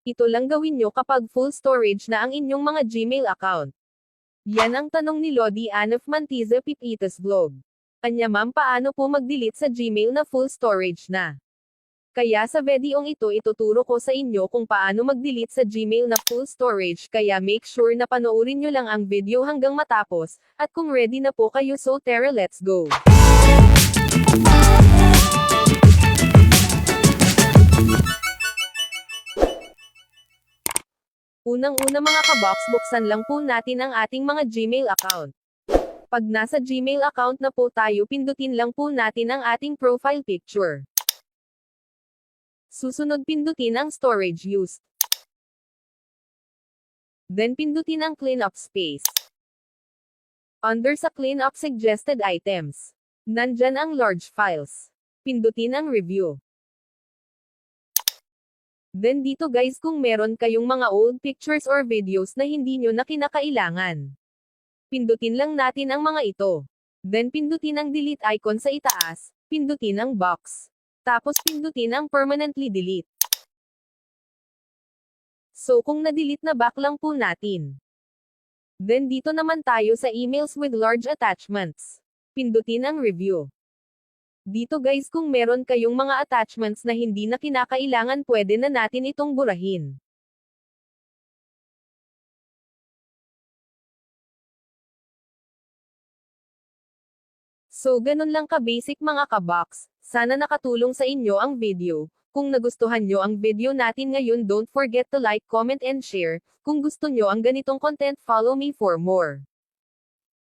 Ito lang gawin nyo kapag full storage na ang inyong mga Gmail account. Yan ang tanong ni Lodi Anef Mantiza Pipitas Vlog. Anya ma'am paano po mag-delete sa Gmail na full storage na? Kaya sa videong ito ituturo ko sa inyo kung paano mag-delete sa Gmail na full storage kaya make sure na panoorin nyo lang ang video hanggang matapos, at kung ready na po kayo so tara let's go! Unang-una mga kabox buksan lang po natin ang ating mga Gmail account. Pag nasa Gmail account na po tayo pindutin lang po natin ang ating profile picture. Susunod pindutin ang storage used. Then pindutin ang clean up space. Under sa clean up suggested items. Nandyan ang large files. Pindutin ang review. Then dito guys kung meron kayong mga old pictures or videos na hindi nyo na kinakailangan. Pindutin lang natin ang mga ito. Then pindutin ang delete icon sa itaas, pindutin ang box. Tapos pindutin ang permanently delete. So kung na-delete na back lang po natin. Then dito naman tayo sa emails with large attachments. Pindutin ang review. Dito guys kung meron kayong mga attachments na hindi na kinakailangan pwede na natin itong burahin. So ganun lang ka-basic mga kabox, sana nakatulong sa inyo ang video. Kung nagustuhan nyo ang video natin ngayon don't forget to like, comment and share. Kung gusto nyo ang ganitong content follow me for more.